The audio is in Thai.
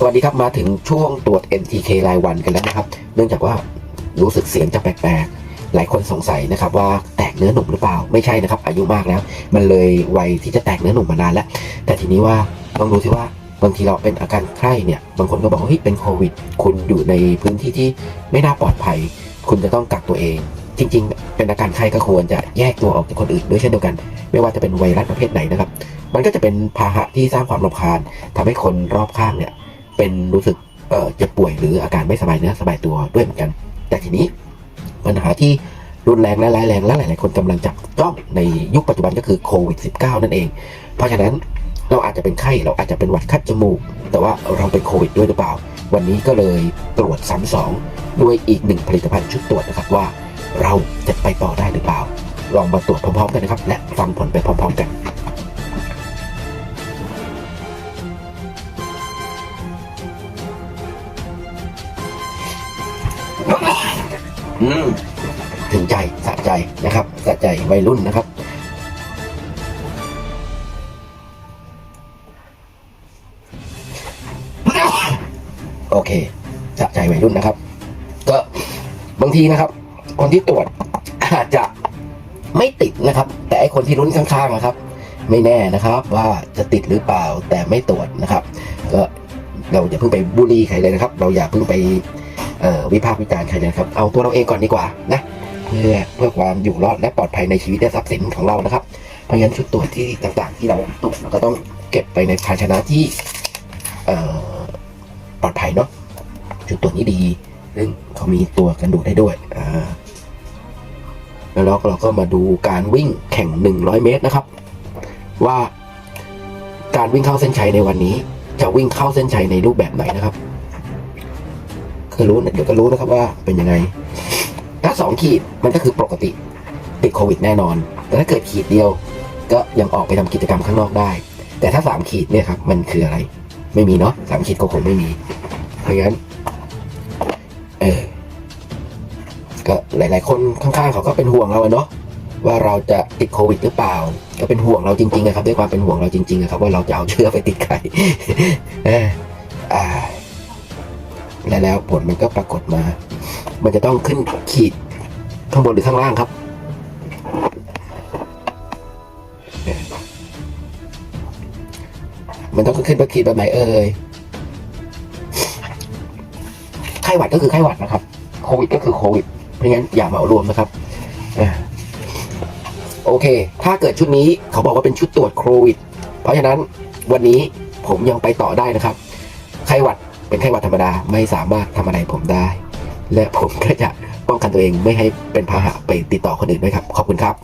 สวัสดีครับมาถึงช่วงตรวจ NTK รายวันกันแล้วนะครับ เนื่องจากว่ารู้สึกเสียงจะแปลกๆ หลายคนสงสัยนะครับว่าแตกเนื้อหนุ่มหรือเปล่า ไม่ใช่นะครับ อายุมากแล้ว มันเลยวัยที่จะแตกเนื้อหนุ่มมานานแล้ว แต่ทีนี้ว่าต้องดูสิว่าบางทีเราเป็นอาการไข้เนี่ย บางคนก็บอกว่าเฮ้ยเป็นโควิด คุณอยู่ในพื้นที่ที่ไม่น่าปลอดภัย คุณจะต้องกักตัวเอง จริง ๆ เป็นอาการไข้ก็ควรจะแยกตัวออกจากคนอื่นด้วยเช่นเดียวกัน ไม่ว่าจะเป็นไวรัสประเภทไหนนะครับ มันก็จะเป็นพาหะที่สร้างความรำคาญทำให้คนรอบข้างเนี่ย เป็นรู้สึกเอ่อจ็บป่วยหรืออาการไม่สบายเนื้อสบายตัวด้วยเหมือนกัน แต่ทีนี้ปัญหาที่รุนแรงและร้ายแรงและหลายๆคนกำลังจับจ้องในยุคปัจจุบันก็คือโควิด -19 นั่นเอง เพราะฉะนั้นเราอาจจะเป็นไข้เราอาจจะเป็นหวัดคัดจมูก แต่ว่าเราเป็นโควิดด้วยหรือเปล่า วันนี้ก็เลยตรวจซ้ำสองด้วยอีกหนึ่งผลิตภัณฑ์ชุดตรวจนะครับว่า เราจะไปต่อได้หรือเปล่า ลองมาตรวจพร้อมๆกันนะครับ และฟังผลไปพร้อมๆกัน อืมถึงใจสะใจนะครับสะใจวัยรุ่นนะครับ โอเคสะใจวัยรุ่นนะครับ ก็บางทีนะครับ คนที่ตรวจอาจจะไม่ติดนะครับ แต่ไอคนที่รุ้นข้างๆนะครับ ไม่แน่นะครับว่าจะติดหรือเปล่าแต่ไม่ตรวจนะครับ ก็เราอย่าเพิ่งไปบูลลี่ใครเลยนะครับ เราอย่าเพิ่งไป วิพากษ์วิจารณ์ใครนะครับ เอาตัวเราเองก่อนดีกว่านะเพื่อเพื่อความอยู่รอดและปลอดภัยในชีวิตและทรัพย์สินของเรานะครับ เพราะฉะนั้นชุดตรวจที่ต่างๆ ที่เราตรวจเราก็ต้องเก็บไปในภาชนะที่ปลอดภัยเนาะชุดตรวจนี้ดีซึ่งเขามีตัวกันดูได้ด้วยอ่าแล้วเราก็เราก็มาดูการวิ่งแข่ง 100 เมตรนะครับ ว่าการวิ่งเข้าเส้นชัยในวันนี้ จะวิ่งเข้าเส้นชัยในรูปแบบไหนนะครับ คือรู้เดี๋ยวก็รู้นะครับว่าเป็นยังไง ถ้าสองขีดมันก็คือปกติติดโควิดแน่นอน แต่ถ้าเกิดขีดเดียวก็ยังออกไปทำกิจกรรมข้างนอกได้ แต่ถ้าสามขีดเนี่ยครับมันคืออะไร ไม่มีเนาะสามขีดก็คงไม่มี เพราะงั้นเออก็หลาย ๆ คนข้างๆเขาก็เป็นห่วงเราเนาะว่าเราจะติดโควิดหรือเปล่า ก็เป็นห่วงเราจริงๆนะครับด้วยความเป็นห่วงเราจริงๆนะครับว่าเราจะเอาเชื้อไปติดใครเอออ่า และแล้วผลมันก็ปรากฏมา มันจะต้องขึ้นขีดข้างบนหรือข้างล่างครับมันต้องขึ้นมาขีดแบบไหนเอ่ย ไข้หวัดก็คือไข้หวัดนะครับ โควิดก็คือโควิด เพราะงั้นอย่าเหมารวมนะครับ โอเค ถ้าเกิดชุดนี้เขาบอกว่าเป็นชุดตรวจโควิด เพราะฉะนั้นวันนี้ผมยังไปต่อได้นะครับ ไข้หวัด เป็นไข้หวัดธรรมดาไม่สามารถทำอะไรผมได้ และผมก็จะป้องกันตัวเองไม่ให้เป็นพาหะไปติดต่อคนอื่นด้วยครับ ขอบคุณครับ